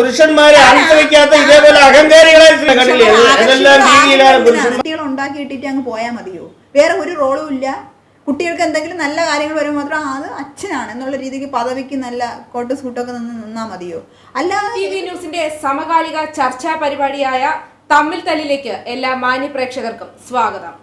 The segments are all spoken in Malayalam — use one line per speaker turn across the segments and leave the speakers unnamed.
പുരുഷന്മാരെ അനുസരിക്കാത്ത ഇതേപോലെ അഹങ്കാരികളെ കണ്ടില്ലേ? ഏതെല്ലാം രീതിയിലാണ് പുരുഷൻ
കുട്ടികൾ ഉണ്ടാക്കിയിട്ടിട്ട് അങ്ങ് പോയാൽ മതിയോ? വേറെ ഒരു റോളും ഇല്ല. കുട്ടികൾക്ക് എന്തെങ്കിലും നല്ല കാര്യങ്ങൾ വരുമ്പോൾ മാത്രം ആ, അത് അച്ഛനാണ് എന്നുള്ള രീതിക്ക് പദവിക്ക് നല്ല കോട്ട് സൂട്ടൊക്കെ നിന്ന് നിന്നാ മതിയോ? അല്ലാതെ
ടി വി ന്യൂസിന്റെ സമകാലിക ചർച്ചാ പരിപാടിയായ തമ്മിൽ തല്ലിലേക്ക് എല്ലാ മാന്യ പ്രേക്ഷകർക്കും സ്വാഗതം.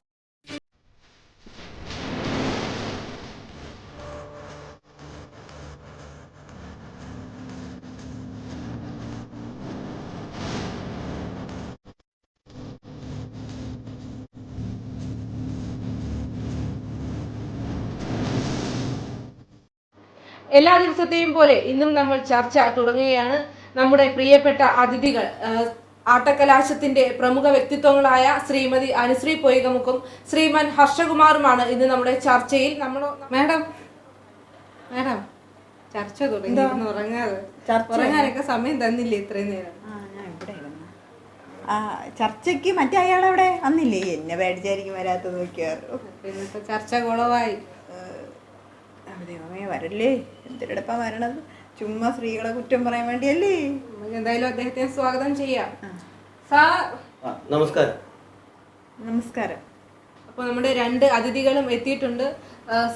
എല്ലാ ദിവസത്തെയും പോലെ ഇന്നും നമ്മൾ ചർച്ച തുടങ്ങുകയാണ്. നമ്മുടെ പ്രിയപ്പെട്ട അതിഥികൾ ആട്ടക്കലാശത്തിന്റെ പ്രമുഖ വ്യക്തിത്വങ്ങളായ ശ്രീമതി അനുശ്രീ പൊയ്കമുക്കും ശ്രീമാൻ ഹർഷകുമാറുമാണ് ഇന്ന് നമ്മുടെ ചർച്ചയിൽ. നമ്മൾ മാഡം മാഡം ചർച്ച തുടങ്ങി. ഉറങ്ങാതെ? ഉറങ്ങാനൊക്കെ സമയം തന്നില്ലേ ഇത്രയും നേരം?
ചർച്ചയ്ക്ക് മറ്റേ അയാളവിടെ വന്നില്ലേ? എന്നെ വേടിച്ചായിരിക്കും വരാത്തത് നോക്കിയാറ്
ചർച്ച കുളവായി
ദൈവമേ വരല്ലേ? എന്തിനടപ്പാ വരണത് ചുമ്മാ സ്ത്രീകളെ കുറ്റം പറയാൻ വേണ്ടിയല്ലേ?
എന്തായാലും അദ്ദേഹത്തെ സ്വാഗതം ചെയ്യാം. സാർ
നമസ്കാരം.
നമസ്കാരം.
അപ്പോൾ നമ്മുടെ രണ്ട് അതിഥികളും എത്തിയിട്ടുണ്ട്.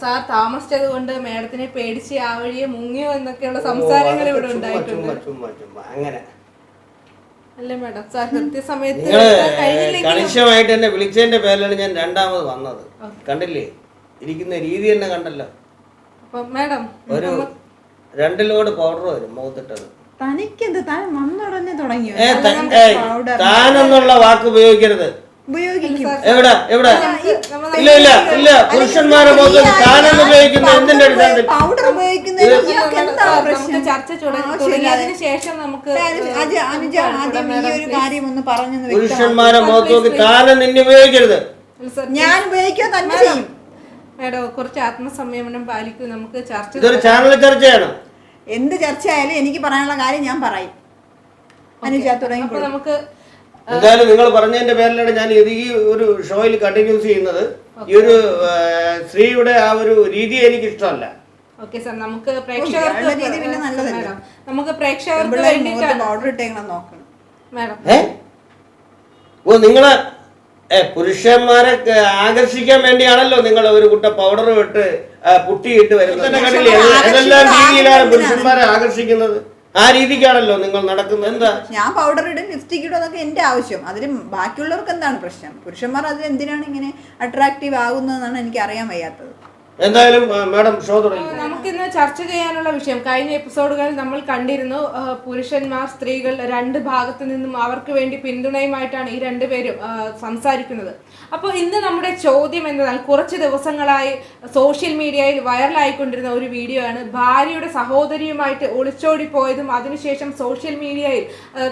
സാർ താമസിച്ചത് കൊണ്ട് മേഡത്തിനെ പേടിച്ച് ആ വഴിയെ മുങ്ങിയോ എന്നൊക്കെയുള്ള സംസാരങ്ങൾ ഇവിടെ ഉണ്ടായിട്ടുണ്ട്.
അങ്ങനെ.
അല്ലേ മേഡം? സാർ കൃത്യസമയത്ത്
കണിശമായിട്ട് എന്നെ വിളിച്ചതിന്റെ പേരിലാണ് ഞാൻ രണ്ടാമത് വന്നത്. കണ്ടില്ലേ? ഇരിക്കുന്ന രീതി തന്നെ കണ്ടല്ലോ.
മാഡം
ഒരു രണ്ട് ലോഡ് പൗഡർ വരും മുഖത്തിട്ടത്.
തനിക്കെന്ത്? താൻ വന്നുടനെ തുടങ്ങിയോ?
താനെന്നുള്ള വാക്ക് ഉപയോഗിക്കരുത്.
ഉപയോഗിക്കും.
എവിടെ? എവിടെ? ഇല്ല ഇല്ല ഇല്ല. പുരുഷന്മാരെ മുഖത്ത് താനെന്ന് ഉപയോഗിക്കുന്ന? എന്തിന്റെ അടിസ്ഥാനത്തിൽ?
പൗഡർ.
പുരുഷന്മാരെ മുഖത്ത് നോക്കി താനെ നിന്നെ ഉപയോഗിക്കരുത്?
സർ,
ഞാൻ ഉപയോഗിക്കുക തന്നെ ചെയ്യും.
മാഡം കുറച്ച് ആത്മസംയമനം പാലിക്കൂ. നമുക്ക് ചർച്ച
ഇതൊരു ചാനൽ ചർച്ചയാണ്.
എന്ത് ചർച്ചയായാലും എനിക്ക് പറയാനുള്ള കാര്യം ഞാൻ പറയും. അനുജ തുടങ്ങി
അപ്പൊ നമുക്ക്
എന്തായാലും നിങ്ങൾ പറഞ്ഞതിന്റെ പേരിലാണ് ഞാൻ ഇത് ഈ ഒരു ഷോയിൽ കണ്ടിന്യൂസ് ചെയ്യുന്നത്. ഈ ഒരു ആ, സ്ത്രീയുടെ ആ ഒരു രീതി എനിക്ക് ഇഷ്ടമല്ല
ഓക്കെ സാർ. നമുക്ക്
ഇയാളുടെ
പ്രേക്ഷകർക്ക്
രീതി പിന്നെ നല്ലതല്ലേ?
മാഡം നമുക്ക് പ്രേക്ഷകർക്ക് വേണ്ടിയിട്ടാണ്
പൗഡർ ഇട്ടേക്കണം നോക്കണം
മാഡം.
ഏ? ഓ നിങ്ങൾ ഏ പുരുഷന്മാരെ ആകർഷിക്കാൻ വേണ്ടിയാണല്ലോ നിങ്ങൾ ഒരു കുട്ട പൗഡർ ഇട്ട് പുട്ടിയിട്ട് വരുന്നത്. ഏതെല്ലാം രീതിയിലാണ് പുരുഷന്മാരെ ആകർഷിക്കുന്നത്? ആ രീതിക്കാണല്ലോ നിങ്ങൾ നടക്കുന്നത്. എന്താ?
ഞാൻ പൗഡർ ഇടും ലിപ്സ്റ്റിക് ഇടും അതൊക്കെ എന്റെ ആവശ്യം. അതിൽ ബാക്കിയുള്ളവർക്ക് എന്താണ് പ്രശ്നം? പുരുഷന്മാർ അതിൽ എന്തിനാണ് ഇങ്ങനെ അട്രാക്റ്റീവ് ആകുന്നതെന്നാണ് എനിക്ക് അറിയാൻ വയ്യാത്തത്.
എന്തായാലും മാഡം ഷോ തുടങ്ങി.
നമുക്കിന്ന് ചർച്ച ചെയ്യാനുള്ള വിഷയം. കഴിഞ്ഞ എപ്പിസോഡുകളിൽ നമ്മൾ കണ്ടിരുന്നു പുരുഷന്മാർ സ്ത്രീകൾ രണ്ട് ഭാഗത്തു നിന്നും അവർക്ക് വേണ്ടി പിന്തുണയുമായിട്ടാണ് ഈ രണ്ടുപേരും സംസാരിക്കുന്നത്. അപ്പോൾ ഇന്ന് നമ്മുടെ ചോദ്യം എന്നാൽ കുറച്ച് ദിവസങ്ങളായി സോഷ്യൽ മീഡിയയിൽ വൈറലായിക്കൊണ്ടിരുന്ന ഒരു വീഡിയോ ആണ്. ഭാര്യയുടെ സഹോദരിയുമായിട്ട് ഒളിച്ചോടി പോയതും അതിനുശേഷം സോഷ്യൽ മീഡിയയിൽ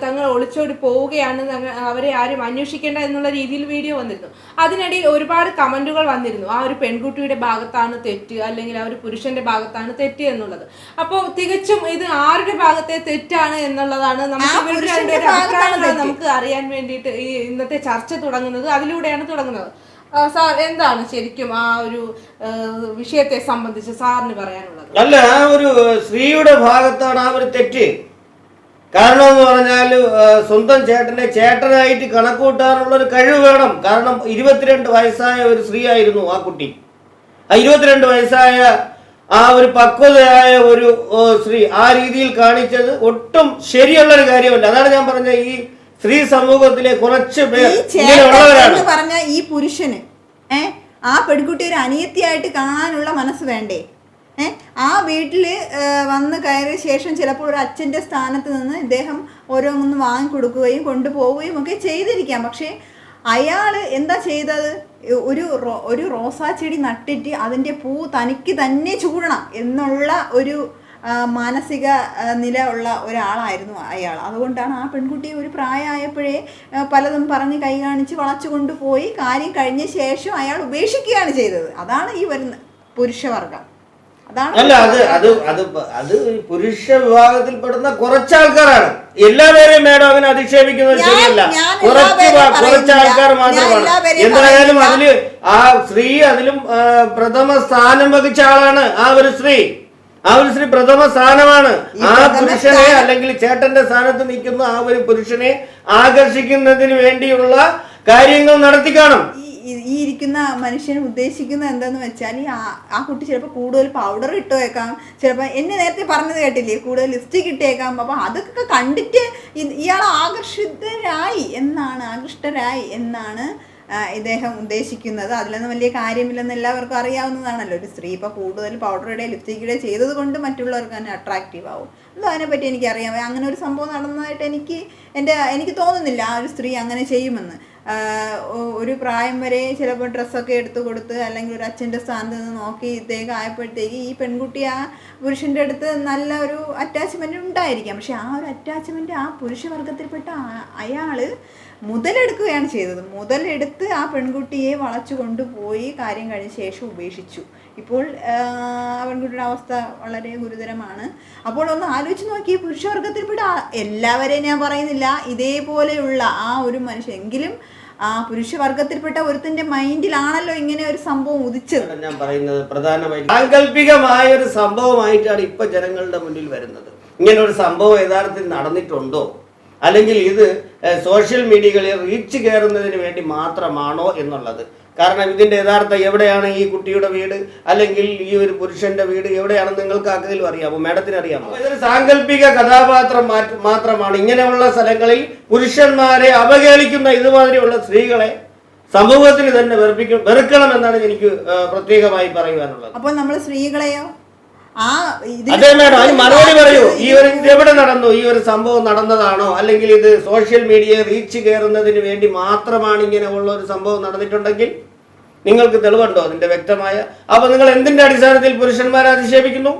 തങ്ങൾ ഒളിച്ചോടി പോവുകയാണ് അവരെ ആരും അന്വേഷിക്കേണ്ട എന്നുള്ള രീതിയിൽ വീഡിയോ വന്നിരുന്നു. അതിനിടയിൽ ഒരുപാട് കമന്റുകൾ വന്നിരുന്നു. ആ ഒരു പെൺകുട്ടിയുടെ ഭാഗത്താണ് തെറ്റ് അല്ലെങ്കിൽ ആ ഒരു പുരുഷന്റെ ഭാഗത്താണ് തെറ്റ് എന്നുള്ളത്. അപ്പോൾ തികച്ചും ഇത് ആരുടെ ഭാഗത്തെ തെറ്റാണ് എന്നുള്ളതാണ് നമുക്ക് ഇവരുടെ രണ്ടുപേരുടെ നമുക്ക് അറിയാൻ വേണ്ടിയിട്ട് ഈ ഇന്നത്തെ ചർച്ച തുടങ്ങുന്നത്. അതിലൂടെയാണ് തുടങ്ങുന്നത്. സാർ എന്താണ് ശരിക്കും ആ ഒരു വിഷയത്തെ സംബന്ധിച്ച് സാറിന് പറയാനുള്ളത്?
അല്ല ആ ഒരു സ്ത്രീയുടെ ഭാഗത്താണ് ആ ഒരു തെറ്റ്. കാരണം എന്ന് പറഞ്ഞാൽ സ്വന്തം ചേട്ടനെ ചേട്ടനായിട്ട് കണക്കൂട്ടാനുള്ള ഒരു കഴിവ് വേണം. കാരണം ഇരുപത്തിരണ്ട് വയസ്സായ ഒരു സ്ത്രീ ആയിരുന്നു ആ കുട്ടി. ഇരുപത്തിരണ്ട് വയസ്സായ ആ ഒരു പക്വതയായ ഒരു സ്ത്രീ ആ രീതിയിൽ കാണിച്ചത് ഒട്ടും ശരിയുള്ള ഒരു കാര്യമല്ല. അതാണ് ഞാൻ പറഞ്ഞ ഈ സ്ത്രീ സമൂഹത്തിലെ കുറച്ച് പേർ ഇങ്ങനെയുള്ളവരാണ്.
പറഞ്ഞ ഈ പുരുഷന് ആ പെൺകുട്ടി ഒരു അനിയത്തിയായിട്ട് കാണാനുള്ള മനസ്സ് വേണ്ടേ? ആ വീട്ടിൽ വന്ന് കയറിയ ശേഷം ചിലപ്പോൾ ഒരു അച്ഛന്റെ സ്ഥാനത്ത് നിന്ന് ഇദ്ദേഹം ഓരോന്നും വാങ്ങിക്കൊടുക്കുകയും കൊണ്ടുപോവുകയും ഒക്കെ ചെയ്തിരിക്കാം. പക്ഷേ അയാൾ എന്താ ചെയ്തത്? ഒരു ഒരു റോസാ ചെടി നട്ടിട്ട് അതിന്റെ പൂ തനിക്ക് തന്നെ ചൂടണം എന്നുള്ള ഒരു മാനസിക നില ഉള്ള ഒരാളായിരുന്നു അയാൾ അതുകൊണ്ടാണ് ആ പെൺകുട്ടി ഒരു പ്രായമായപ്പോഴേ പലതും പറഞ്ഞ് കൈ കാണിച്ച് വളച്ചു കൊണ്ടുപോയി. കാര്യം കഴിഞ്ഞ ശേഷം അയാൾ ഉപേക്ഷിക്കുകയാണ് ചെയ്തത്. അതാണ് ഈ വരുന്ന പുരുഷവർഗം.
അല്ല അത് അത് അത് അത് പുരുഷ വിഭാഗത്തിൽപ്പെടുന്ന കുറച്ച് ആൾക്കാരാണ് എല്ലാവരെയും മേഡം അങ്ങനെ അധിക്ഷേപിക്കുന്നത് ശരിയല്ല. കുറച്ച് കുറച്ച് ആൾക്കാർ മാത്രമാണ്. എന്തായാലും അതിൽ ആ സ്ത്രീ അതിലും പ്രഥമ സ്ഥാനം വഹിച്ച ആളാണ് ആ ഒരു സ്ത്രീ. ആ ഒരു സ്ത്രീ പ്രഥമ സ്ഥാനമാണ്. ആ പുരുഷനെ അല്ലെങ്കിൽ ചേട്ടന്റെ സ്ഥാനത്ത് നിൽക്കുന്ന ആ ഒരു പുരുഷനെ ആകർഷിക്കുന്നതിന് വേണ്ടിയുള്ള കാര്യങ്ങൾ നടത്തി കാണും
ഈ ഇരിക്കുന്ന മനുഷ്യൻ ഉദ്ദേശിക്കുന്നത് എന്താന്ന് വെച്ചാൽ ഈ ആ- കുട്ടി ചിലപ്പോൾ കൂടുതൽ പൗഡർ ഇട്ടേക്കാം. ചിലപ്പോൾ എന്നെ നേരത്തെ പറഞ്ഞത് കേട്ടില്ലേ? കൂടുതൽ ലിപ്സ്റ്റിക് ഇട്ടേക്കാം. അപ്പോൾ അതൊക്കെ കണ്ടിട്ട് ഇയാൾ ആകർഷിതരായി എന്നാണ് ആകൃഷ്ടരായി എന്നാണ് ഇദ്ദേഹം ഉദ്ദേശിക്കുന്നത്. അതിലൊന്നും വലിയ കാര്യമില്ലെന്ന് എല്ലാവർക്കും അറിയാവുന്നതാണല്ലോ. ഒരു സ്ത്രീ ഇപ്പോൾ കൂടുതൽ പൗഡർ ഇടുക ലിപ്സ്റ്റിക് ഇടുക ചെയ്തത് കൊണ്ട് മറ്റുള്ളവർക്ക് തന്നെ അട്രാക്റ്റീവ് ആവും. എന്തോ അതിനെപ്പറ്റി എനിക്കറിയാം. അങ്ങനെ ഒരു സംഭവം നടന്നതായിട്ട് എനിക്ക് എന്റെ എനിക്ക് തോന്നുന്നില്ല ആ ഒരു സ്ത്രീ അങ്ങനെ ചെയ്യുമെന്ന്. ഒരു പ്രായം വരെ ചിലപ്പോൾ ഡ്രസ്സൊക്കെ എടുത്തു കൊടുത്ത് അല്ലെങ്കിൽ ഒരു അച്ഛന്റെ സ്ഥാനത്ത് നിന്ന് നോക്കി ഇദ്ദേഹം ആയപ്പോഴത്തേക്ക് ഈ പെൺകുട്ടി ആ പുരുഷന്റെ അടുത്ത് നല്ല ഒരു അറ്റാച്ച്മെന്റ് ഉണ്ടായിരിക്കാം. പക്ഷെ ആ ഒരു അറ്റാച്ച്മെന്റ് ആ പുരുഷവർഗത്തിൽപ്പെട്ട അയാൾ മുതലെടുക്കുകയാണ് ചെയ്തത്. മുതലെടുത്ത് ആ പെൺകുട്ടിയെ വളച്ചു കൊണ്ടുപോയി കാര്യം കഴിഞ്ഞ ശേഷം ഉപേക്ഷിച്ചു. ഇപ്പോൾ ആ പെൺകുട്ടിയുടെ അവസ്ഥ വളരെ ഗുരുതരമാണ്. അപ്പോൾ ഒന്ന് ആലോചിച്ച് നോക്കി പുരുഷവർഗത്തിൽപ്പെട്ട എല്ലാവരെയും ഞാൻ പറയുന്നില്ല ഇതേപോലെയുള്ള ആ ഒരു മനുഷ്യൻ എങ്കിലും ആ പുരുഷവർഗത്തിൽപ്പെട്ട ഒരുത്തിന്റെ മൈൻഡിലാണല്ലോ ഇങ്ങനെ ഒരു സംഭവം ഉദിച്ചത്.
ഞാൻ പറയുന്നത്. പ്രധാനമായിട്ട് സാങ്കല്പികമായ ഒരു സംഭവമായിട്ടാണ് ഇപ്പൊ ജനങ്ങളുടെ മുന്നിൽ വരുന്നത്. ഇങ്ങനെ ഒരു സംഭവം യഥാർത്ഥത്തിൽ നടന്നിട്ടുണ്ടോ? അല്ലെങ്കിൽ ഇത് സോഷ്യൽ മീഡിയകളിൽ റീച്ച് കയറുന്നതിന് വേണ്ടി മാത്രമാണോ എന്നുള്ളത്. കാരണം ഇതിന്റെ യഥാർത്ഥ എവിടെയാണ് ഈ കുട്ടിയുടെ വീട്? അല്ലെങ്കിൽ ഈ ഒരു പുരുഷന്റെ വീട് എവിടെയാണെന്ന് നിങ്ങൾക്ക് ആർക്കെങ്കിലും അറിയാമോ? മാഡത്തിന് അറിയാമോ? ഇതൊരു സാങ്കല്പിക കഥാപാത്രം മാത്രമാണ്. ഇങ്ങനെയുള്ള സ്ഥലങ്ങളിൽ പുരുഷന്മാരെ അവഹേളിക്കുന്ന ഇതുമാതിരിയുള്ള സ്ത്രീകളെ സമൂഹത്തിന് തന്നെ വെറുപ്പിക്കും വെറുക്കണം എന്നാണ് എനിക്ക് പ്രത്യേകമായി പറയുവാനുള്ളത്.
അപ്പോൾ നമ്മൾ സ്ത്രീകളെയോ ആ
അതെ മേഡം അതിന് മറുപടി പറയൂ. ഈ ഒരു എവിടെ നടന്നു? ഈ ഒരു സംഭവം നടന്നതാണോ? അല്ലെങ്കിൽ ഇത് സോഷ്യൽ മീഡിയ റീച്ച് കയറുന്നതിന് വേണ്ടി മാത്രമാണ് ഇങ്ങനെ ഉള്ള ഒരു സംഭവം നടന്നിട്ടുണ്ടെങ്കിൽ നിങ്ങൾക്ക് തെളിവുണ്ടോ അതിന്റെ വ്യക്തമായ? അപ്പൊ നിങ്ങൾ എന്തിന്റെ അടിസ്ഥാനത്തിൽ പുരുഷന്മാരെ അധിക്ഷേപിക്കുന്നു?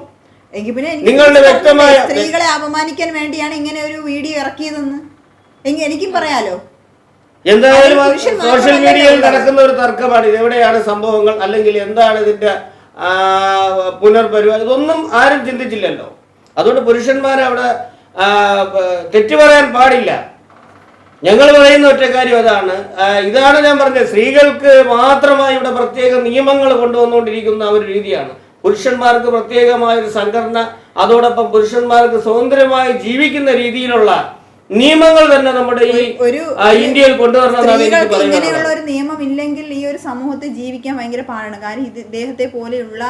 എങ്കിൽ പിന്നെ
നിങ്ങളുടെ വ്യക്തമായ-
സ്ത്രീകളെ അപമാനിക്കാൻ വേണ്ടിയാണ് ഇങ്ങനെ ഒരു വീഡിയോ ഇറക്കിയതെന്ന്. എങ്കിൽ എനിക്കും പറയാലോ.
എന്തായാലും സോഷ്യൽ മീഡിയയിൽ നടക്കുന്ന ഒരു തർക്കമാണ്. ഇത് എവിടെയാണ് സംഭവങ്ങൾ? അല്ലെങ്കിൽ എന്താണ് ഇതിന്റെ പുനർപരിപാടി ഇതൊന്നും ആരും ചിന്തിച്ചില്ലല്ലോ. അതുകൊണ്ട് പുരുഷന്മാർ അവിടെ തെറ്റു പറയാൻ പാടില്ല. ഞങ്ങൾ പറയുന്ന ഒറ്റ കാര്യം അതാണ്. ഇതാണ് ഞാൻ പറഞ്ഞത്. സ്ത്രീകൾക്ക് മാത്രമായി ഇവിടെ പ്രത്യേക നിയമങ്ങൾ കൊണ്ടുവന്നുകൊണ്ടിരിക്കുന്ന ഒരു രീതിയാണ്. പുരുഷന്മാർക്ക് പ്രത്യേകമായ ഒരു സംഘടന അതോടൊപ്പം പുരുഷന്മാർക്ക് സ്വതന്ത്രമായി ജീവിക്കുന്ന രീതിയിലുള്ള നിയമങ്ങൾ തന്നെ നമ്മുടെ ഈ
ഒരു
ഇന്ത്യയിൽ കൊണ്ടുവരണമെന്നാണ് എനിക്ക്
ഇങ്ങനെയുള്ള ഒരു നിയമം ഇല്ലെങ്കിൽ ഈ ഒരു സമൂഹത്തിൽ ജീവിക്കാൻ ഭയങ്കര പാടാണ്. കാരണം ഇത് ഇദ്ദേഹത്തെ പോലെയുള്ള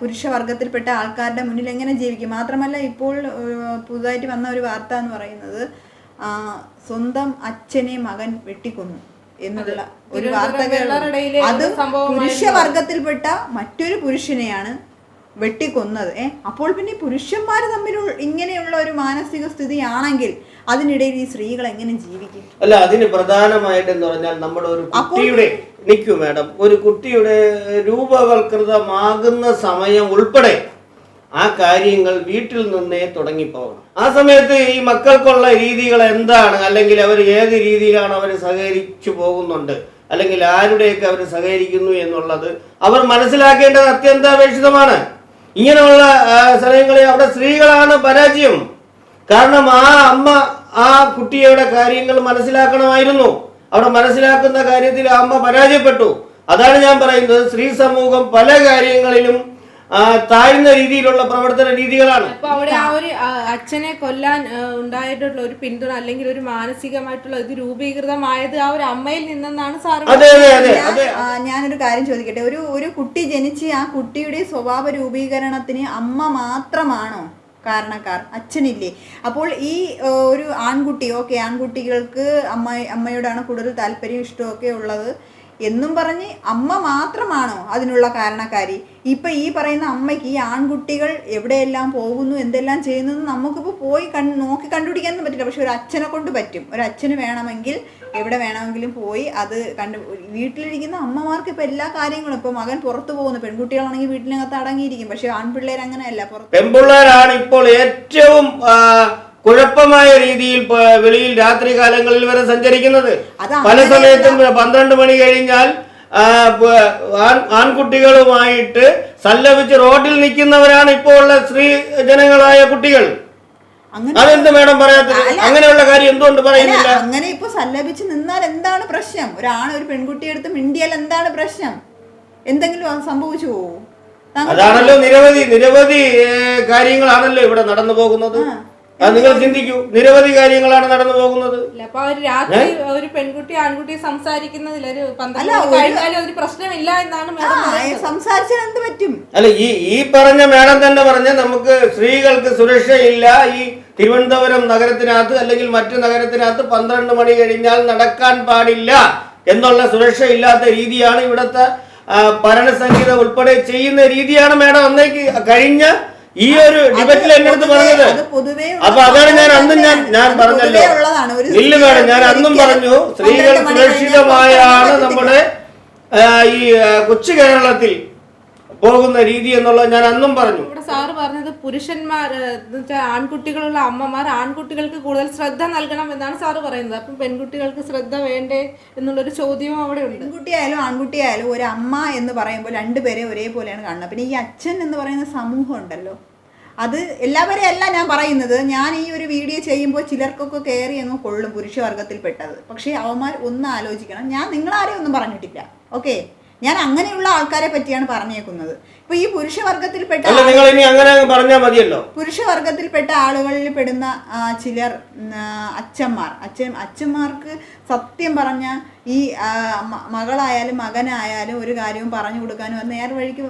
പുരുഷവർഗത്തിൽപ്പെട്ട ആൾക്കാരുടെ മുന്നിൽ എങ്ങനെ ജീവിക്കും? മാത്രമല്ല ഇപ്പോൾ പുതുതായിട്ട് വന്ന ഒരു വാർത്ത എന്ന് പറയുന്നത് സ്വന്തം അച്ഛനെ മകൻ വെട്ടിക്കൊന്നു എന്നുള്ള ഒരു
വാർത്ത
അത് പുരുഷവർഗത്തിൽപ്പെട്ട മറ്റൊരു പുരുഷനെയാണ് വെട്ടിക്കൊന്നത്. ഏ അപ്പോൾ പിന്നെ പുരുഷന്മാർ തമ്മിൽ ഇങ്ങനെയുള്ള ഒരു മാനസിക സ്ഥിതിയാണെങ്കിൽ അതിനിടയിൽ ഈ സ്ത്രീകൾ എങ്ങനെ ജീവിക്കും?
അല്ല അതിന് പ്രധാനമായിട്ട് എന്ന് പറഞ്ഞാൽ നമ്മുടെ ഒരു കുട്ടിയുടെ നിൽക്കൂ മാഡം. ഒരു കുട്ടിയുടെ രൂപവൽകൃതമാകുന്ന സമയം ഉൾപ്പെടെ ആ കാര്യങ്ങൾ വീട്ടിൽ നിന്നേ തുടങ്ങിപ്പോകണം. ആ സമയത്ത് ഈ മക്കൾക്കുള്ള രീതികൾ എന്താണ്? അല്ലെങ്കിൽ അവർ ഏത് രീതിയിലാണ് അവർ സഹകരിച്ചു പോകുന്നുണ്ട്? അല്ലെങ്കിൽ ആരുടെയൊക്കെ അവർ സഹകരിക്കുന്നു എന്നുള്ളത് അവർ മനസ്സിലാക്കേണ്ടത് അത്യന്താപേക്ഷിതമാണ്. ഇങ്ങനെയുള്ള സ്ഥലങ്ങളിൽ അവിടെ സ്ത്രീകളാണ് പരാജയം. കാരണം ആ അമ്മ ആ കുട്ടിയുടെ കാര്യങ്ങൾ മനസ്സിലാക്കണമായിരുന്നു. അവിടെ മനസ്സിലാക്കുന്ന കാര്യത്തിൽ ആ അമ്മ പരാജയപ്പെട്ടു. അതാണ് ഞാൻ പറയുന്നത്. സ്ത്രീ സമൂഹം പല കാര്യങ്ങളിലും താഴ്ന്ന രീതിയിലുള്ള പ്രവർത്തന രീതികളാണ്.
അപ്പൊ അവിടെ ആ ഒരു അച്ഛനെ കൊല്ലാൻ ഉണ്ടായിട്ടുള്ള ഒരു പിന്തുണ അല്ലെങ്കിൽ ഒരു മാനസികമായിട്ടുള്ള ഇത് രൂപീകൃതമായത് ആ ഒരു അമ്മയിൽ നിന്നെന്നാണ് സാറ്
ഞാനൊരു കാര്യം ചോദിക്കട്ടെ. ഒരു ഒരു കുട്ടി ജനിച്ച് ആ കുട്ടിയുടെ സ്വഭാവ രൂപീകരണത്തിന് അമ്മ മാത്രമാണോ കാരണക്കാർ? അച്ഛനില്ലേ. അപ്പോൾ ഈ ഒരു ആൺകുട്ടി ഓക്കെ ആൺകുട്ടികൾക്ക് അമ്മ അമ്മയോടാണ് കൂടുതൽ താല്പര്യം ഇഷ്ടമൊക്കെ ഉള്ളത്. എന്നും പറഞ്ഞ് അമ്മ മാത്രമാണോ അതിനുള്ള കാരണക്കാരി? ഇപ്പം ഈ പറയുന്ന അമ്മയ്ക്ക് ഈ ആൺകുട്ടികൾ എവിടെയെല്ലാം പോകുന്നു എന്തെല്ലാം ചെയ്യുന്നു നമുക്കിപ്പോൾ പോയി കൺ നോക്കി കണ്ടുപിടിക്കാനൊന്നും പറ്റില്ല. പക്ഷെ ഒരു അച്ഛനെ കൊണ്ട് പറ്റും. ഒരു അച്ഛന് വേണമെങ്കിൽ എവിടെ വേണമെങ്കിലും പോയി അത് കണ്ടു വീട്ടിലിരിക്കുന്ന അമ്മമാർക്ക് ഇപ്പം എല്ലാ കാര്യങ്ങളും ഇപ്പം മകൻ പുറത്തു പോകുന്നു പെൺകുട്ടികളാണെങ്കിൽ വീട്ടിനകത്ത് അടങ്ങിയിരിക്കും. പക്ഷെ ആൺപിള്ളേർ അങ്ങനെയല്ല പുറത്ത്
പെൺപിള്ളേരാണ് ഇപ്പോൾ ഏറ്റവും കുഴപ്പമായ രീതിയിൽ വെളിയിൽ രാത്രി കാലങ്ങളിൽ വരെ സഞ്ചരിക്കുന്നത്. പല. സമയത്തും പന്ത്രണ്ട് മണി കഴിഞ്ഞാൽ ആൺകുട്ടികളുമായിട്ട് സല്ലപിച്ച് റോഡിൽ നിൽക്കുന്നവരാണ് ഇപ്പോൾ ഉള്ള സ്ത്രീ ജനങ്ങളായ കുട്ടികൾ. അതെന്ത് മേഡം പറയാത്തത്?
അല്ല.
അങ്ങനെയുള്ള കാര്യം എന്തുകൊണ്ട് പറയുന്നില്ല?
അങ്ങനെ ഇപ്പൊ സല്ലപിച്ച് നിന്നാൽ എന്താണ് പ്രശ്നം? ഒരാണ് ഒരു പെൺകുട്ടിയെ എടുത്ത് മിണ്ടിയാൽ എന്താണ് പ്രശ്നം? എന്തെങ്കിലും സംഭവിച്ചു പോവോ?
അതാണല്ലോ നിരവധി നിരവധി കാര്യങ്ങളാണല്ലോ ഇവിടെ നടന്നു പോകുന്നത്. അത് നിങ്ങൾ ചിന്തിക്കൂ. നിരവധി കാര്യങ്ങളാണ് നടന്നു പോകുന്നത്.
അപ്പൊ ഒരു രാത്രി ഒരു പെൺകുട്ടി ആൺകുട്ടി സംസാരിക്കുന്നതിൽ ഒരു പന്ത്രണ്ട് മണി കഴിഞ്ഞാലും ഒരു പ്രശ്നമില്ല എന്നാണ്
സംസാരിച്ചാൽ എന്ത് പറ്റും?
അല്ല ഈ ഈ പറഞ്ഞ മേഡം തന്നെ പറഞ്ഞ നമുക്ക് സ്ത്രീകൾക്ക് സുരക്ഷയില്ല. ഈ തിരുവനന്തപുരം നഗരത്തിനകത്ത് അല്ലെങ്കിൽ മറ്റു നഗരത്തിനകത്ത് പന്ത്രണ്ട് മണി കഴിഞ്ഞാൽ നടക്കാൻ പാടില്ല എന്നുള്ള സുരക്ഷ ഇല്ലാത്ത രീതിയാണ് ഇവിടുത്തെ ഭരണസംഹിത ഉൾപ്പെടെ ചെയ്യുന്ന രീതിയാണ് മേഡം അന്നേക്ക് കഴിഞ്ഞ ഈ ഒരു ഡിബറ്റിൽ എന്റെ അടുത്ത് പറഞ്ഞത്. അപ്പൊ അതാണ് ഞാൻ അന്നും ഞാൻ ഞാൻ പറഞ്ഞല്ലോ. ഇല്ല മേഡം ഞാൻ അന്നും പറഞ്ഞു സ്ത്രീകൾ സുരക്ഷിതമായാണ് നമ്മുടെ ഈ കൊച്ചു കേരളത്തിൽ പോകുന്ന രീതി എന്നുള്ളത് ഞാൻ അന്നും പറഞ്ഞു.
ഇവിടെ സാറ് പറഞ്ഞത് പുരുഷന്മാർ എന്ന് ആൺകുട്ടികളുള്ള അമ്മമാർ ആൺകുട്ടികൾക്ക് കൂടുതൽ ശ്രദ്ധ നൽകണം എന്നാണ് സാറ് പറയുന്നത്. അപ്പം പെൺകുട്ടികൾക്ക് ശ്രദ്ധ വേണ്ടേ എന്നുള്ളൊരു ചോദ്യവും അവിടെ ഉണ്ട്.
പെൺകുട്ടിയായാലും ആൺകുട്ടിയായാലും ഒരു അമ്മ എന്ന് പറയുമ്പോൾ രണ്ടുപേരെ ഒരേപോലെയാണ് കാണുന്നത്. പിന്നെ ഈ അച്ഛൻ എന്ന് പറയുന്ന സമൂഹം ഉണ്ടല്ലോ. അത് എല്ലാവരെയും അല്ല ഞാൻ പറയുന്നത്. ഞാൻ ഈ ഒരു വീഡിയോ ചെയ്യുമ്പോൾ ചിലർക്കൊക്കെ കയറി അങ്ങ് കൊള്ളും പുരുഷവർഗത്തിൽപ്പെട്ടത്. പക്ഷേ അവന്മാർ ഒന്ന് ആലോചിക്കണം ഞാൻ നിങ്ങളാരെയും ഒന്നും പറഞ്ഞിട്ടില്ല. ഓക്കെ? ഞാൻ അങ്ങനെയുള്ള ആൾക്കാരെ പറ്റിയാണ് പറഞ്ഞേക്കുന്നത്. ഇപ്പൊ ഈ പുരുഷവർഗത്തിൽപ്പെട്ട
അല്ല നിങ്ങൾ ഇനി അങ്ങനെ അങ്ങ് പറഞ്ഞാൽ മതിയല്ലോ.
പുരുഷവർഗത്തിൽപ്പെട്ട ആളുകളിൽ പെടുന്ന ചിലർ അച്ഛന്മാർ. അച്ഛൻ അച്ഛന്മാർക്ക് സത്യം പറഞ്ഞ ഈ മകളായാലും മകനായാലും ഒരു കാര്യവും പറഞ്ഞു കൊടുക്കാനും അത് നേർവഴിക്ക്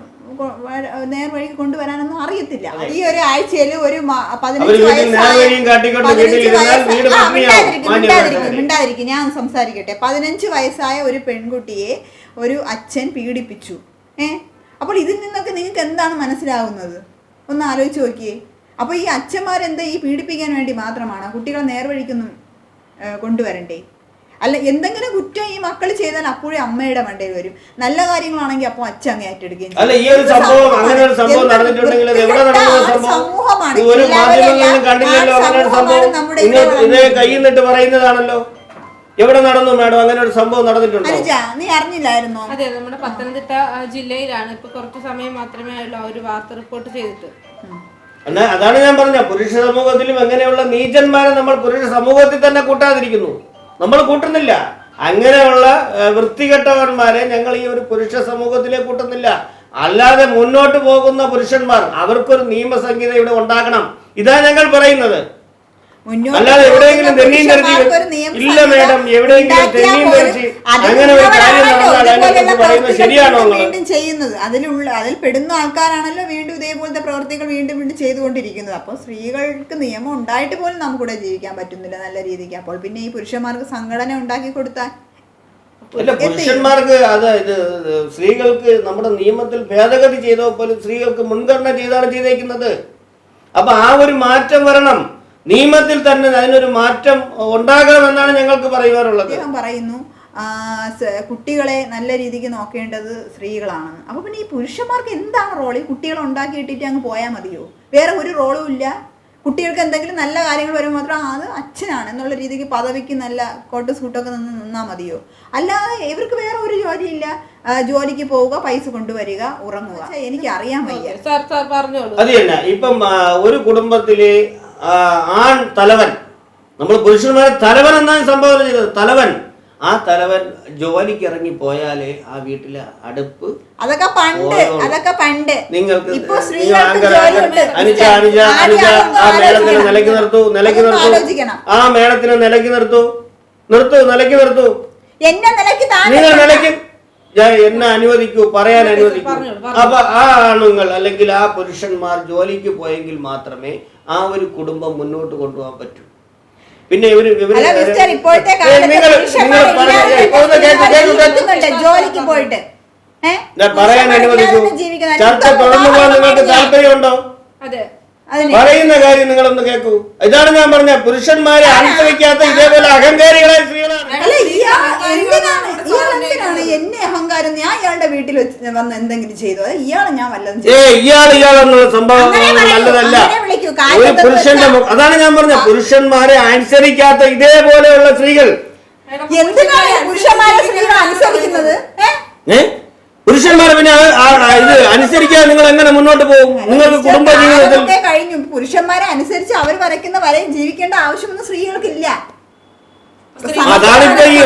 നേർവഴിക്ക് കൊണ്ടുവരാനൊന്നും അറിയത്തില്ല. ഈ ഒരു ആഴ്ചയിൽ ഒരു പതിനഞ്ച്. മിണ്ടാതിരിക്ക്, ഞാൻ സംസാരിക്കട്ടെ. പതിനഞ്ച് വയസ്സായ ഒരു പെൺകുട്ടിയെ ഒരു അച്ഛൻ പീഡിപ്പിച്ചു. ഏ? അപ്പോൾ ഇതിൽ നിന്നൊക്കെ നിങ്ങൾക്ക് എന്താണ് മനസ്സിലാവുന്നത്? ഒന്ന് ആലോചിച്ച് നോക്കിയേ. അപ്പോൾ ഈ അച്ഛന്മാരെന്താ ഈ പീഡിപ്പിക്കാൻ വേണ്ടി മാത്രമാണ്? കുട്ടികളെ നേർവഴിക്കൊന്നും കൊണ്ടുവരണ്ടേ? അല്ല എന്തെങ്കിലും കുറ്റം ഈ മക്കൾ ചെയ്താൽ അപ്പോഴേ അമ്മയുടെ മണ്ടയിൽ വരും. നല്ല കാര്യങ്ങളാണെങ്കിൽ അപ്പോൾ അച്ഛൻ അങ്ങ് ഏറ്റെടുക്കുകയും സമൂഹമാണ്. നമ്മുടെ
കയ്യിൽ നിന്നിട്ട് പറയുന്നതാണല്ലോ. എവിടെ നടന്നു മാഡം? അങ്ങനെ ഒരു സംഭവം നടന്നിട്ടുണ്ടോ?
അനുജ നീ അറിഞ്ഞില്ലായിരുന്നോ?
അതെ നമ്മുടെ പത്തനംതിട്ട ജില്ലയിലാണ് ഇപ്പൊ കുറച്ച് സമയം മാത്രമേ ആയുള്ളൂ ആ ഒരു വാർത്ത റിപ്പോർട്ട് ചെയ്തിട്ട്.
എന്നാ അതാണ് ഞാൻ പറഞ്ഞ. പുരുഷ സമൂഹത്തിലും എങ്ങനെയുള്ള നീചന്മാരെ നമ്മൾ പുരുഷ സമൂഹത്തിൽ തന്നെ കൂട്ടാതിരിക്കുന്നു. നമ്മൾ കൂട്ടുന്നില്ല. അങ്ങനെയുള്ള വൃത്തികെട്ടവന്മാരെ ഞങ്ങൾ ഈ ഒരു പുരുഷ സമൂഹത്തിലെ കൂട്ടുന്നില്ല. അല്ലാതെ മുന്നോട്ട് പോകുന്ന പുരുഷന്മാർ അവർക്കൊരു നിയമസംഹിത ഇവിടെ ഉണ്ടാക്കണം ഇതാ ഞങ്ങൾ പറയുന്നത്. അല്ലാതെ എവിടെയെങ്കിലും
പോകുന്ന
തെന്നിയും തെറിച്ച് ഇല്ല മേഡം എവിടെയെങ്കിലും
ഉണ്ടാക്കിയാൽ
തെന്നിയും തെറിച്ച് അങ്ങനെ ഒരു കാര്യം
നിങ്ങളാണല്ലോ
നടന്നാൽ അതിനെക്കുറിച്ച് പറയുന്നത് ശരിയാണോ
വീണ്ടും ചെയ്യുന്നത്. അതിലുള്ള അതിൽ പെടുന്ന ആൾക്കാരാണല്ലോ വീണ്ടും ഇതേപോലത്തെ പ്രവർത്തികൾ വീണ്ടും വീണ്ടും ചെയ്തുകൊണ്ടിരിക്കുന്നത്. അപ്പോൾ സ്ത്രീകൾക്ക് നിയമം ഉണ്ടായിട്ട് പോലും നമുക്കിവിടെ ജീവിക്കാൻ പറ്റുന്നില്ല നല്ല രീതിക്ക്. അപ്പോൾ പിന്നെ ഈ പുരുഷന്മാർക്ക് സംഘടന ഉണ്ടാക്കി കൊടുത്താൽ
അല്ല പുരുഷന്മാർക്ക് അത് ഇത് സ്ത്രീകൾക്ക് നമ്മുടെ നിയമത്തിൽ ഭേദഗതി ചെയ്തോ പോലും സ്ത്രീകൾക്ക് മുൻഗണന ചെയ്താണ് ചെയ്തേക്കുന്നത്. അപ്പൊ ആ ഒരു മാറ്റം വരണം. നിയമത്തിൽ തന്നെ അതിനൊരു മാറ്റം ഉണ്ടാകണമെന്നാണ് ഞങ്ങൾക്ക് പറയുവാനുള്ളത്
അദ്ദേഹം പറയുന്നു കുട്ടികളെ നല്ല രീതിക്ക് നോക്കേണ്ടത് സ്ത്രീകളാണ്. അപ്പൊ പിന്നെ ഈ പുരുഷന്മാർക്ക് എന്താണ് റോൾ ഈ കുട്ടികളെ ഉണ്ടാക്കിയിട്ടിട്ട് അങ്ങ് പോയാൽ മതിയോ? വേറെ ഒരു റോളും ഇല്ല. കുട്ടികൾക്ക് എന്തെങ്കിലും നല്ല കാര്യങ്ങൾ വരുമ്പോൾ മാത്രം ആ, അത് അച്ഛനാണ് എന്നുള്ള രീതിക്ക് പദവിക്ക് നല്ല കോട്ട് സൂട്ടൊക്കെ നിന്ന് നിന്നാൽ മതിയോ? അല്ലാതെ ഇവർക്ക് വേറെ ഒരു ജോലിയില്ല ജോലിക്ക് പോവുക പൈസ കൊണ്ടുവരിക ഉറങ്ങുക. എനിക്ക് അറിയാൻ വയ്യ.
സാർ സാർ പറഞ്ഞോളൂ.
അത് തന്നെ. ഇപ്പം ഒരു കുടുംബത്തിലെ ആൺ തലവൻ. നമ്മൾ പുരുഷന്മാരെ തലവൻ എന്നാണ് സംഭവം ചെയ്തത് തലവൻ. ആ തലവൻ ജോലിക്ക് ഇറങ്ങി പോയാലേ ആ വീട്ടിലെ അടുപ്പ്
അതൊക്കെ പണ്ട് അതൊക്കെ പണ്ട്.
നിങ്ങൾക്ക് അനുജ അനുജ അനുജ ആ മേളത്തിനെ നിലയ്ക്ക് നിർത്തു നിർത്തു.
നിലയ്ക്ക്
നിർത്തു ആ മേളത്തിനെ നിലയ്ക്ക് നിർത്തു. നിർത്തു നിലയ്ക്ക് നിർത്തു.
എന്നെ നിലയ്ക്ക്
നിങ്ങൾ. നിലയ്ക്ക് ഞാൻ എന്നെ അനുവദിക്കൂ പറയാൻ അനുവദിക്കൂ. അപ്പൊ ആ ആണുങ്ങൾ അല്ലെങ്കിൽ ആ പുരുഷന്മാർ ജോലിക്ക് പോയെങ്കിൽ മാത്രമേ ആ ഒരു കുടുംബം മുന്നോട്ട് കൊണ്ടുപോകാൻ പറ്റും. പിന്നെ
ഇവർ. ജോലിക്ക് പോയിട്ട്
ഞാൻ പറയാൻ
അനുവദിച്ചു.
അനുവദിക്കൂ ചർച്ച തുടർന്നു പോകാൻ നിങ്ങൾക്ക് താല്പര്യമുണ്ടോ?
അതെ.
പറയുന്ന കാര്യം നിങ്ങളൊന്ന് കേൾക്കൂ ഇതാണ് ഞാൻ പറഞ്ഞ പുരുഷന്മാരെ അനുസരിക്കാത്ത ഇതേപോലെ അഹങ്കാരികളായ സ്ത്രീകളാണ്.
എന്നെ അഹങ്കാരം? ഞാൻ ഇയാളുടെ വീട്ടിൽ വെച്ച് വന്ന് എന്തെങ്കിലും ചെയ്തു. അത് ഇയാളെ ഞാൻ വല്ലതും
ഇയാൾ ഇയാളെന്നുള്ള സംഭവം നല്ലതല്ല. ഒരു പുരുഷന്റെ അതാണ് ഞാൻ പറഞ്ഞ പുരുഷന്മാരെ അനുസരിക്കാത്ത ഇതേപോലെയുള്ള സ്ത്രീകൾ.
എന്തിനാണ് പുരുഷന്മാരെ സ്ത്രീകൾ അനുസരിക്കുന്നത്? ഏ?
പുരുഷന്മാരെ പിന്നെ ഇത് അനുസരിക്കാതെ നിങ്ങൾ എങ്ങനെ മുന്നോട്ട് പോകും? നിങ്ങൾക്ക് കുടുംബ ജീവിതത്തിൽ
കഴിഞ്ഞു. പുരുഷന്മാരെ അനുസരിച്ച് അവർ വരയ്ക്കുന്ന വരയും ജീവിക്കേണ്ട ആവശ്യമൊന്നും സ്ത്രീകൾക്കില്ല.
അതാണിപ്പോ ഈ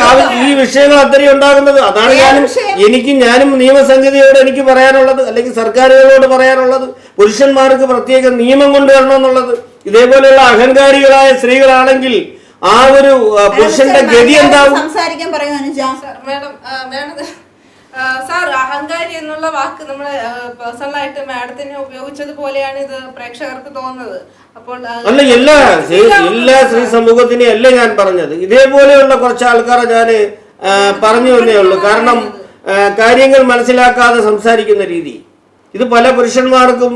ഈ വിഷയങ്ങൾ അത്രയും ഉണ്ടാകുന്നത്. അതാണ് ഞാനും എനിക്ക് ഞാനും നിയമസംഹിതയോട് എനിക്ക് പറയാനുള്ളത് അല്ലെങ്കിൽ സർക്കാരുകളോട് പറയാനുള്ളത് പുരുഷന്മാർക്ക് പ്രത്യേക നിയമം കൊണ്ടുവരണം എന്നുള്ളത്. ഇതേപോലെയുള്ള അഹങ്കാരികളായ സ്ത്രീകളാണെങ്കിൽ ആ ഒരു പുരുഷന്റെ ഗതി എന്താവും?
സംസാരിക്കാൻ പറയുക
സാർ, അഹങ്കാരി എന്നുള്ള വാക്ക് നമ്മൾ പേഴ്സണലായിട്ട് മാഡത്തിന് ഉപയോഗിച്ചത് പോലെയാണ് ഇത് പ്രേക്ഷകർക്ക് തോന്നുന്നത്. അപ്പോൾ
അല്ല എല്ലാ എല്ലാ സ്ത്രീ സമൂഹത്തിനെ അല്ല ഞാൻ പറഞ്ഞത്? ഇതേപോലെയുള്ള കുറച്ച് ആൾക്കാരെ ഞാൻ പറഞ്ഞു എന്നേ ഉള്ളൂ. കാരണം കാര്യങ്ങൾ മനസ്സിലാക്കാതെ സംസാരിക്കുന്ന രീതി. ഇത് പല പുരുഷന്മാർക്കും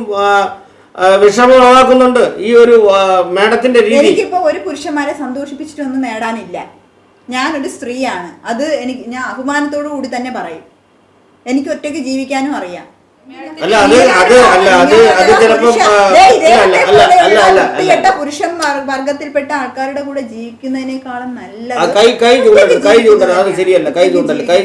വിഷമമാക്കുന്നുണ്ട് ഈ ഒരു മാഡത്തിന്റെ രീതി.
എനിക്കിപ്പോ ഒരു പുരുഷന്മാരെ സന്തോഷിപ്പിച്ചിട്ടൊന്നും നേടാനില്ല. ഞാനൊരു സ്ത്രീയാണ്. അത് എനിക്ക് ഞാൻ അഭിമാനത്തോടു കൂടി തന്നെ പറയും. എനിക്ക് ഒറ്റയ്ക്ക് ജീവിക്കാനും അറിയാം.
അല്ല അത് അത് അല്ല അത് അത് ചിലപ്പം
വൃത്തികെട്ട പുരുഷൻ വർഗത്തിൽപ്പെട്ട ആൾക്കാരുടെ കൂടെ ജീവിക്കുന്നതിനേക്കാളും നല്ല
കൈ കൈ ചൂണ്ടരുത് കൈ ചൂണ്ടരുത് അത് ശരിയല്ല കൈ ചൂണ്ടല്ല കൈ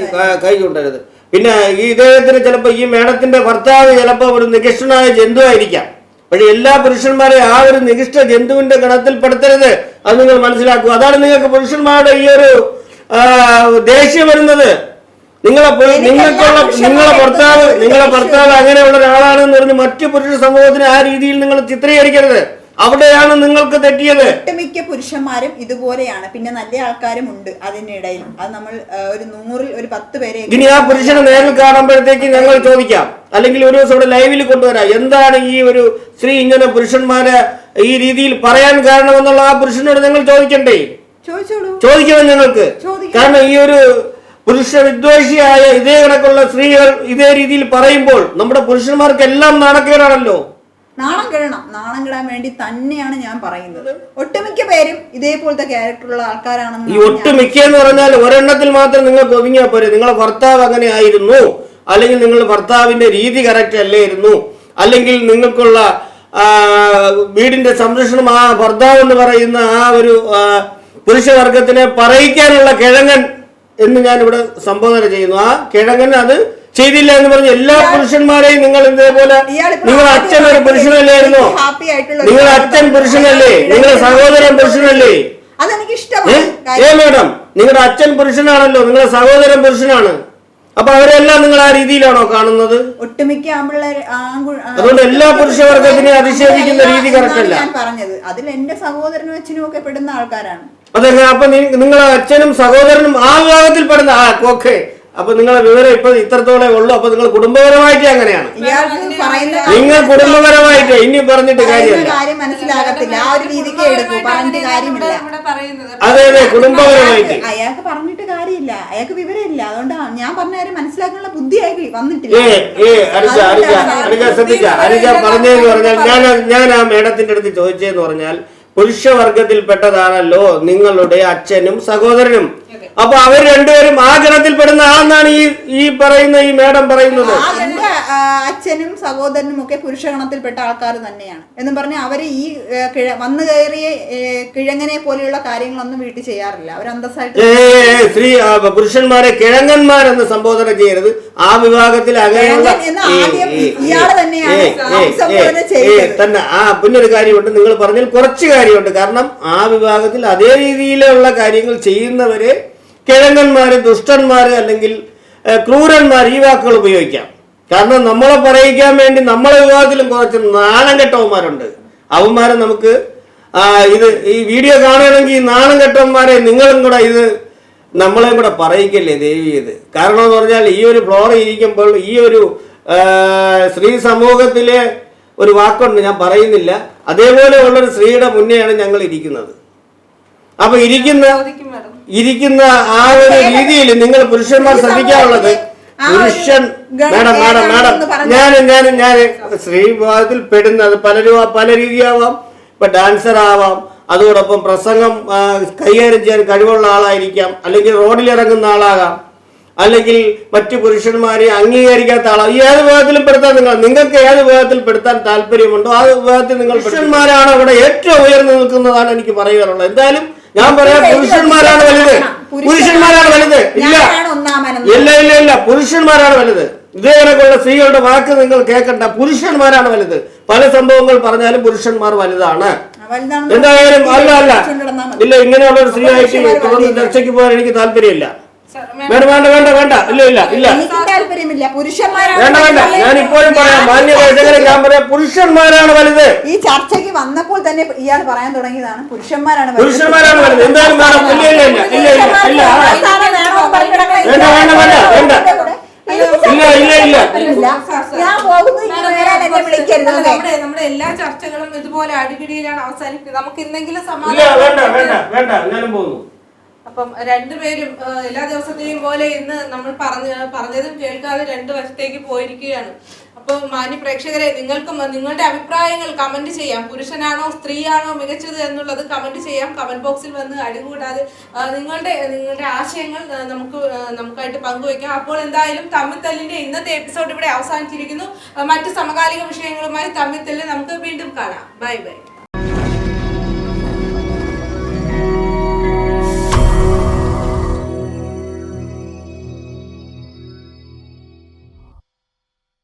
കൈ ചൂണ്ടരുത്. പിന്നെ ഈ ഇദ്ദേഹത്തിന് ചിലപ്പോ ഈ മേഡത്തിന്റെ ഭർത്താവ് ചിലപ്പോ ഒരു നികിഷ്ടനായ ജന്തു ആയിരിക്കാം പക്ഷെ എല്ലാ പുരുഷന്മാരെയും ആ ഒരു നികിഷ്ട ജന്തുവിന്റെ ഗണത്തിൽ പെടുത്തരുത്. അത് നിങ്ങൾ മനസ്സിലാക്കുക. അതാണ് നിങ്ങൾക്ക് പുരുഷന്മാരുടെ ഈ ഒരു ദേഷ്യം വരുന്നത്. നിങ്ങളെ നിങ്ങൾക്കുള്ള നിങ്ങളെ ഭർത്താവ് നിങ്ങളെ ഭർത്താവ് അങ്ങനെയുള്ള ഒരാളാണെന്ന് പറഞ്ഞ് മറ്റു പുരുഷ സമൂഹത്തിന് ആ രീതിയിൽ നിങ്ങൾ ചിത്രീകരിക്കരുത്. അവിടെയാണ് നിങ്ങൾക്ക് തെറ്റിയത്.
ഒട്ടുമിക്ക പുരുഷന്മാരും ഇതുപോലെയാണ്. പിന്നെ നല്ല ആൾക്കാരും ഉണ്ട് അതിനിടയിൽ അത് നമ്മൾ ഒരു നൂറിൽ ഒരു പത്ത് പേരെ
ഇനി ആ പുരുഷനെ നേരിൽ കാണുമ്പോഴത്തേക്ക് ഞങ്ങൾ ചോദിക്കാം. അല്ലെങ്കിൽ ഒരു ദിവസം ഇവിടെ ലൈവിൽ കൊണ്ടുവരാം. എന്താണ് ഈ ഒരു സ്ത്രീ ഇങ്ങനെ പുരുഷന്മാരെ ഈ രീതിയിൽ പറയാൻ കാരണമെന്നുള്ള ആ പുരുഷനോട് ഞങ്ങൾ ചോദിക്കണ്ടേ?
ചോദിച്ചോളൂ.
ചോദിക്കണം ഞങ്ങൾക്ക്. കാരണം ഈ ഒരു പുരുഷ വിദ്വേഷിയായ ഇതേ കണക്കുള്ള സ്ത്രീകൾ ഇതേ രീതിയിൽ പറയുമ്പോൾ നമ്മുടെ പുരുഷന്മാർക്ക് എല്ലാം നാണക്കേടാണല്ലോ
നാണം കിടണം. നാണം കിടാൻ വേണ്ടി തന്നെയാണ് ഞാൻ പറയുന്നത്. ഒട്ടുമിക്ക പേരും ഇതേപോലത്തെ ക്യാരക്ടറുള്ള ആൾക്കാരാണെന്ന്
ഈ ഒട്ടുമിക്ക എന്ന് പറഞ്ഞാൽ ഒരെണ്ണത്തിൽ മാത്രം നിങ്ങൾക്ക് ഒതുങ്ങിയാൽ പോരെ. നിങ്ങളെ ഭർത്താവ് അങ്ങനെ ആയിരുന്നു. അല്ലെങ്കിൽ നിങ്ങളുടെ ഭർത്താവിന്റെ രീതി കറക്റ്റ് അല്ലായിരുന്നു. അല്ലെങ്കിൽ നിങ്ങൾക്കുള്ള വീടിന്റെ സംരക്ഷണം ആ ഭർത്താവ് എന്ന് പറയുന്ന ആ ഒരു പുരുഷവർഗത്തിനെ പറയിക്കാനുള്ള കിഴങ്ങൻ എന്ന് ഞാൻ ഇവിടെ സംബോധന ചെയ്യുന്നു. ആ കിഴങ്ങൻ അത് ചെയ്തില്ല എന്ന് പറഞ്ഞ് എല്ലാ പുരുഷന്മാരെയും നിങ്ങൾ ഇതേപോലെ നിങ്ങൾ അച്ഛൻ ഒരു പുരുഷനല്ലായിരുന്നോ നിങ്ങളുടെ അച്ഛൻ പുരുഷനല്ലേ? നിങ്ങളുടെ സഹോദരൻ പുരുഷനല്ലേ? ഏ? മേഡം? നിങ്ങളുടെ അച്ഛൻ പുരുഷനാണല്ലോ. നിങ്ങളുടെ സഹോദരൻ പുരുഷനാണ്. അപ്പൊ അവരെല്ലാം നിങ്ങൾ ആ രീതിയിലാണോ കാണുന്നത്?
ഒട്ടുമിക്ക
അതുകൊണ്ട് എല്ലാ പുരുഷവർഗത്തിനെയും അധിക്ഷേപിക്കുന്ന രീതി
കറക്റ്റല്ല പറഞ്ഞത്. അതിൽ എന്റെ സഹോദരനും അച്ഛനും ഒക്കെ പെടുന്ന ആൾക്കാരാണ്.
അതെ അപ്പൊ നിങ്ങളെ അച്ഛനും സഹോദരനും ആ വിഭാഗത്തിൽ പെടുന്ന ആ ഓക്കെ അപ്പൊ നിങ്ങളെ വിവരം ഇപ്പൊ ഇത്രത്തോളം ഉള്ളൂ. അപ്പൊ നിങ്ങൾ കുടുംബപരമായിട്ട് അങ്ങനെയാണ്. നിങ്ങൾ കുടുംബപരമായിട്ട് ഇനി പറഞ്ഞിട്ട് കാര്യമല്ല.
കാര്യം മനസ്സിലാകത്തില്ല. ആ ഒരു രീതിക്ക് എടുക്കൂ. പറഞ്ഞിട്ട് കാര്യമില്ല.
അതെ അതെ കുടുംബപരമായിട്ട്.
അയാൾക്ക് പറഞ്ഞിട്ട് കാര്യമില്ല. അയാൾക്ക് വിവരമില്ല. അതുകൊണ്ടാണ് ഞാൻ പറഞ്ഞ കാര്യം മനസ്സിലാക്കാനുള്ള ബുദ്ധി അയാൾക്ക് വന്നിട്ടില്ല.
ഏ ഏ അനുജ പറഞ്ഞതെന്ന് പറഞ്ഞാൽ ഞാൻ ഞാൻ ആ മേഡത്തിന്റെ അടുത്ത് ചോദിച്ചതെന്ന് പറഞ്ഞാൽ പുരുഷവർഗത്തിൽപ്പെട്ടതാണല്ലോ നിങ്ങളുടെ അച്ഛനും സഹോദരനും. അപ്പൊ അവർ രണ്ടുപേരും ആ ഗണത്തിൽ പെടുന്ന ആളെന്നാണ് ഈ ഈ പറയുന്ന ഈ മേഡം പറയുന്നത്.
എന്റെ അച്ഛനും സഹോദരനും ഒക്കെ പുരുഷഗണത്തിൽപ്പെട്ട ആൾക്കാർ തന്നെയാണ്. എന്ന് പറഞ്ഞ് അവർ ഈ കിഴ- വന്നു കയറിയ കിഴങ്ങനെ പോലെയുള്ള കാര്യങ്ങളൊന്നും വീട്ടിൽ ചെയ്യാറില്ല. അവർ അന്തസ്സായിട്ട്
സ്ത്രീ പുരുഷന്മാരെ കിഴങ്ങന്മാരെന്ന് സംബോധന ചെയ്യരുത്. ആ വിഭാഗത്തിൽ അങ്ങനെയുള്ള ഏ,
തന്നെയാണ്.
തന്നെ. ആ പിന്നെ ഒരു കാര്യമുണ്ട്. നിങ്ങൾ പറഞ്ഞാൽ കുറച്ച് കാര്യമുണ്ട്. കാരണം ആ വിഭാഗത്തിൽ അതേ രീതിയിലുള്ള കാര്യങ്ങൾ ചെയ്യുന്നവരെ കിഴങ്ങന്മാര് ദുഷ്ടന്മാര് അല്ലെങ്കിൽ ക്രൂരന്മാർ ഈ വാക്കുകൾ ഉപയോഗിക്കാം. കാരണം നമ്മളെ പറയിക്കാൻ വേണ്ടി നമ്മളെ വിഭാഗത്തിലും കുറച്ച് നാണം കെട്ടവന്മാരുണ്ട്. അവന്മാരെ നമുക്ക് ഇത് ഈ വീഡിയോ കാണുകയാണെങ്കിൽ നാണം കെട്ടവന്മാരെ നിങ്ങളും കൂടെ ഇത് നമ്മളെയും കൂടെ പറയിക്കല്ലേ ദേവി ഇത്. കാരണം എന്ന് പറഞ്ഞാൽ ഈ ഒരു ഫ്ലോർ ഇരിക്കുമ്പോൾ ഈ ഒരു സ്ത്രീ സമൂഹത്തിലെ ഒരു വാക്കുണ്ട് ഞാൻ പറയുന്നില്ല. അതേപോലെ ഉള്ളൊരു സ്ത്രീയുടെ മുന്നെയാണ് ഞങ്ങൾ ഇരിക്കുന്നത്. അപ്പൊ ഇരിക്കുന്ന ഇരിക്കുന്ന ആ ഒരു രീതിയിൽ നിങ്ങൾ പുരുഷന്മാർ
ശ്രദ്ധിക്കാറുള്ളത്
പുരുഷൻ മാഡം മാഡം മാഡം. ഞാൻ ഞാൻ ഞാൻ സ്ത്രീ വിഭാഗത്തിൽ പെടുന്നത് പലരും പല രീതിയാവാം. ഇപ്പൊ ഡാൻസർ ആവാം. അതോടൊപ്പം പ്രസംഗം കൈകാര്യം ചെയ്യാൻ കഴിവുള്ള ആളായിരിക്കാം. അല്ലെങ്കിൽ റോഡിൽ ഇറങ്ങുന്ന ആളാകാം. അല്ലെങ്കിൽ മറ്റു പുരുഷന്മാരെ അംഗീകരിക്കാത്ത ആളാ ഈ ഏത് വിഭാഗത്തിലും പെടുത്താൻ നിങ്ങൾ നിങ്ങൾക്ക് ഏത് വിഭാഗത്തിൽ പെടുത്താൻ താല്പര്യമുണ്ടോ ആ വിഭാഗത്തിൽ നിങ്ങൾ പുരുഷന്മാരാണ് അവിടെ ഏറ്റവും ഉയർന്നു നിൽക്കുന്നതാണ് എനിക്ക് പറയാനുള്ളത്. എന്തായാലും ഞാൻ പറയാം പുരുഷന്മാരാണ് വലുത്. പുരുഷന്മാരാണ് വലുത്. ഇല്ല. ഇല്ല ഇല്ല ഇല്ല. പുരുഷന്മാരാണ് വലുത്. ഇതേ സ്ത്രീകളുടെ വാക്ക് നിങ്ങൾ കേൾക്കണ്ട പുരുഷന്മാരാണ് വലുത്. പല സംഭവങ്ങൾ പറഞ്ഞാലും പുരുഷന്മാർ വലുതാണ്. എന്തായാലും അല്ല അല്ല. ഇല്ല ഇങ്ങനെയുള്ള ഒരു സ്ത്രീ ആയിട്ട്
പുരുഷന്മാര്
തുടർന്ന് ചർച്ചയ്ക്ക് പോകാൻ എനിക്ക് താല്പര്യമില്ല. വേണ്ട വേണ്ട വേണ്ട വേണ്ട. ഇല്ല ഇല്ല ഇല്ല. വേണ്ട വേണ്ട.
വലുത്.
ഞാൻ ഇപ്പോഴും പറയാം മാന്യ പ്രേക്ഷകരെ ഞാൻ പറയാം പുരുഷന്മാരാണ് വലുത്.
ഈ ചർച്ചയ്ക്ക് വന്നപ്പോൾ തന്നെ ഇയാൾ പറയാൻ തുടങ്ങിയതാണ് പുരുഷന്മാരാണ് വലുത്.
പുരുഷന്മാരാണ് വലുത്. എന്തായാലും വേണം ഇല്ല ഇല്ല ഇല്ല ഇല്ല വേണ്ട, വേണ്ട, വേണ്ട, വേണ്ട. ഇല്ല, ഇല്ല, ഇല്ല.
ഞാൻ പോകുന്നു?
നമ്മുടെ നമ്മുടെ എല്ലാ ചർച്ചകളും ഇതുപോലെ അടിപിടിയിലാണ് അവസാനിക്കുന്നത് നമുക്ക് എന്തെങ്കിലും
ഇല്ല വേണ്ട
സമാധാനം
വേണ്ട വേണ്ട. ഞാനും പോകുന്നു.
അപ്പം രണ്ടുപേരും എല്ലാ ദിവസത്തെയും പോലെ ഇന്ന് നമ്മൾ പറഞ്ഞ പറഞ്ഞതും കേൾക്കാതെ രണ്ടു വശത്തേക്ക് പോയിരിക്കുകയാണ്. അപ്പോൾ മാന്യ പ്രേക്ഷകരെ നിങ്ങൾക്കും നിങ്ങളുടെ അഭിപ്രായങ്ങൾ കമന്റ് ചെയ്യാം. പുരുഷനാണോ സ്ത്രീയാണോ മികച്ചത് എന്നുള്ളത് കമന്റ് ചെയ്യാം. കമന്റ് ബോക്സിൽ വന്ന് അടികൂടാതെ നിങ്ങളുടെ നിങ്ങളുടെ ആശയങ്ങൾ നമുക്ക് നമുക്കായിട്ട് പങ്കുവയ്ക്കാം അപ്പോൾ എന്തായാലും തമ്മിത്തല്ലിന്റെ ഇന്നത്തെ എപ്പിസോഡ് ഇവിടെ അവസാനിച്ചിരിക്കുന്നു. മറ്റ് സമകാലിക വിഷയങ്ങളുമായി തമ്മിത്തല്ല് നമുക്ക് വീണ്ടും കാണാം. Bye bye.